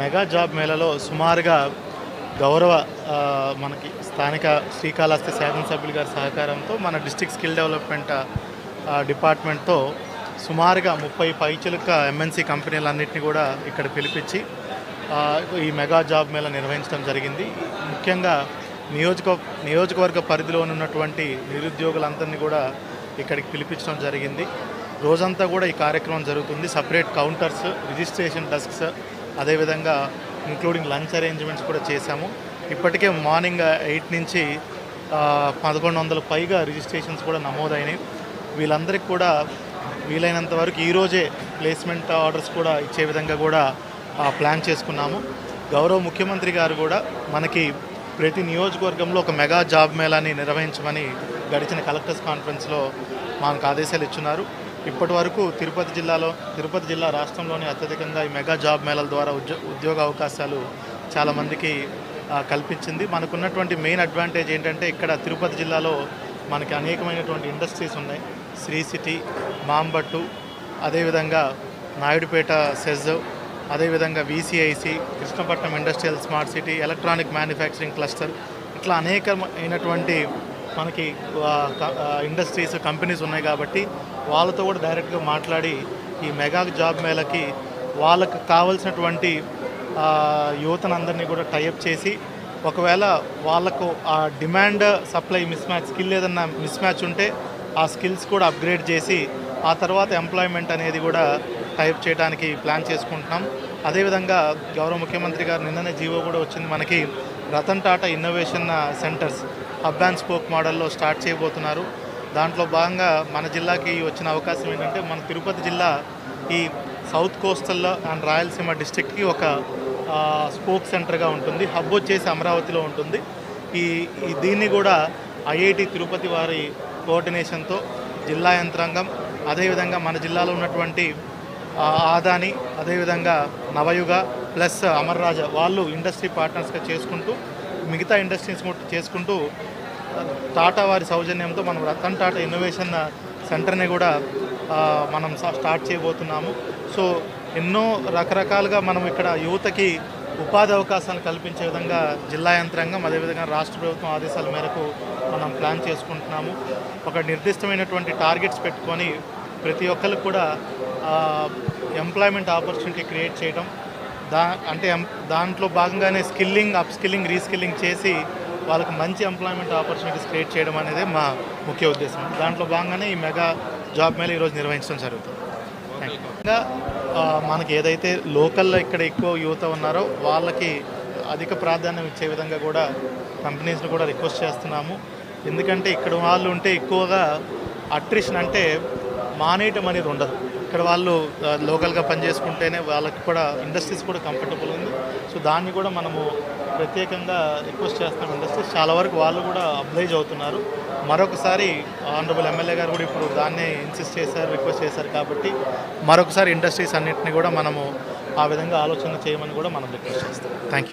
Mega job మేళలో సుమారుగా గౌరవ మనకి స్థానిక శ్రీకాళహస్తి శాసనసభ్యులు గారి సహకారంతో మన డిస్ట్రిక్ట్ స్కిల్ డెవలప్మెంట్ డిపార్ట్మెంట్తో సుమారుగా ముప్పై పైచులుక ఎంఎన్సీ కంపెనీలన్నింటినీ కూడా ఇక్కడ పిలిపించి ఈ మెగా జాబ్ మేళ నిర్వహించడం జరిగింది. ముఖ్యంగా నియోజక నియోజకవర్గ పరిధిలో ఉన్నటువంటి నిరుద్యోగులందరినీ కూడా ఇక్కడికి పిలిపించడం జరిగింది. రోజంతా కూడా ఈ కార్యక్రమం జరుగుతుంది. సపరేట్ కౌంటర్స్ రిజిస్ట్రేషన్ డెస్క్స్ అదేవిధంగా ఇంక్లూడింగ్ లంచ్ అరేంజ్మెంట్స్ కూడా చేశాము. ఇప్పటికే మార్నింగ్ ఎయిట్ నుంచి పదకొండు వందల పైగా రిజిస్ట్రేషన్స్ కూడా నమోదైనాయి వీళ్ళందరికీ కూడా వీలైనంత వరకు ఈరోజే ప్లేస్మెంట్ ఆర్డర్స్ కూడా ఇచ్చే విధంగా కూడా ప్లాన్ చేసుకున్నాము. గౌరవ ముఖ్యమంత్రి గారు కూడా మనకి ప్రతి నియోజకవర్గంలో ఒక మెగా జాబ్ మేళాని నిర్వహించమని గడిచిన కలెక్టర్స్ కాన్ఫరెన్స్లో మనకు ఆదేశాలు ఇచ్చున్నారు. ఇప్పటి వరకు తిరుపతి జిల్లాలో తిరుపతి జిల్లా రాష్ట్రంలోనే అత్యధికంగా ఈ మెగా జాబ్ మేళల ద్వారా ఉద్యో ఉద్యోగ అవకాశాలు చాలామందికి కల్పించింది. మనకున్నటువంటి మెయిన్ అడ్వాంటేజ్ ఏంటంటే ఇక్కడ తిరుపతి జిల్లాలో మనకి అనేకమైనటువంటి ఇండస్ట్రీస్ ఉన్నాయి. శ్రీ సిటీ మాంబట్టు అదేవిధంగా నాయుడుపేట సెజ్ అదేవిధంగా VCIC Krishnapatnam industrial smart city electronic manufacturing cluster ఇట్లా అనేకమైనటువంటి మనకి ఇండస్ట్రీస్ కంపెనీస్ ఉన్నాయి కాబట్టి వాళ్ళతో కూడా డైరెక్ట్గా మాట్లాడి ఈ మెగా జాబ్ మేళకి వాళ్ళకు కావాల్సినటువంటి యువతను అందరినీ కూడా టైఅప్ చేసి ఒకవేళ వాళ్ళకు ఆ demand supply mismatch skill ఏదన్నా మిస్ మ్యాచ్ ఉంటే ఆ స్కిల్స్ కూడా అప్గ్రేడ్ చేసి ఆ తర్వాత ఎంప్లాయ్మెంట్ అనేది కూడా టైప్ చేయడానికి ప్లాన్ చేసుకుంటున్నాం. అదేవిధంగా గౌరవ ముఖ్యమంత్రి గారు నిన్ననే జీవో కూడా వచ్చింది మనకి Ratan Tata innovation centres hub and spoke మోడల్లో స్టార్ట్ చేయబోతున్నారు. దాంట్లో భాగంగా మన జిల్లాకి వచ్చిన అవకాశం ఏంటంటే మన తిరుపతి జిల్లా ఈ సౌత్ కోస్టల్ అండ్ రాయలసీమ డిస్ట్రిక్ట్కి ఒక స్పోక్ సెంటర్గా ఉంటుంది. హబ్ వచ్చేసి అమరావతిలో ఉంటుంది. ఈ దీన్ని కూడా ఐఐటి తిరుపతి వారి కోఆర్డినేషన్తో జిల్లా యంత్రాంగం అదేవిధంగా మన జిల్లాలో ఉన్నటువంటి ఆదాని అదేవిధంగా నవయుగ ప్లస్ అమర్రాజ వాళ్ళు ఇండస్ట్రీ పార్ట్నర్స్గా చేసుకుంటూ మిగతా ఇండస్ట్రీస్ కూడా చేసుకుంటూ టాటా వారి సౌజన్యంతో మనం రతన్ టాటా ఇన్నోవేషన్ సెంటర్ని కూడా మనం స్టార్ట్ చేయబోతున్నాము. సో ఎన్నో రకరకాలుగా మనం ఇక్కడ యువతకి ఉపాధి అవకాశాలు కల్పించే విధంగా జిల్లా యంత్రాంగం అదేవిధంగా రాష్ట్ర ప్రభుత్వం ఆదేశాల మేరకు మనం ప్లాన్ చేసుకుంటున్నాము. ఒక నిర్దిష్టమైనటువంటి టార్గెట్స్ పెట్టుకొని ప్రతి ఒక్కరికి కూడా ఎంప్లాయ్మెంట్ ఆపర్చునిటీ క్రియేట్ చేయడం దా అంటే దాంట్లో భాగంగానే స్కిల్లింగ్ అప్ స్కిల్లింగ్ రీస్కిల్లింగ్ చేసి వాళ్ళకి మంచి ఎంప్లాయ్మెంట్ ఆపర్చునిటీస్ క్రియేట్ చేయడం అనేది మా ముఖ్య ఉద్దేశం. దాంట్లో భాగంగానే ఈ మెగా జాబ్ మేళ ఈరోజు నిర్వహించడం జరుగుతుంది. ఇంకా మనకి ఏదైతే లోకల్లో ఇక్కడ ఎక్కువ యువత ఉన్నారో వాళ్ళకి అధిక ప్రాధాన్యం ఇచ్చే విధంగా కూడా కంపెనీస్ని కూడా రిక్వెస్ట్ చేస్తున్నాము. ఎందుకంటే ఇక్కడ వాళ్ళు ఉంటే ఎక్కువగా అట్రిషన్ అంటే మానేయటం అనేది ఉండదు. ఇక్కడ వాళ్ళు లోకల్గా పనిచేసుకుంటేనే వాళ్ళకి కూడా ఇండస్ట్రీస్ కూడా కంఫర్టబుల్ ఉంది. సో దాన్ని కూడా మనము ప్రత్యేకంగా రిక్వెస్ట్ చేస్తాం ఇండస్ట్రీస్ చాలా వరకు వాళ్ళు కూడా అబ్లైజ్ అవుతున్నారు. మరొకసారి ఆనరబుల్ ఎమ్మెల్యే గారు కూడా ఇప్పుడు దాన్నే ఇన్సిస్ట్ చేశారు రిక్వెస్ట్ చేశారు కాబట్టి మరొకసారి ఇండస్ట్రీస్ అన్నింటినీ కూడా మనము ఆ విధంగా ఆలోచన చేయమని కూడా మనం రిక్వెస్ట్ చేస్తాం. Thank you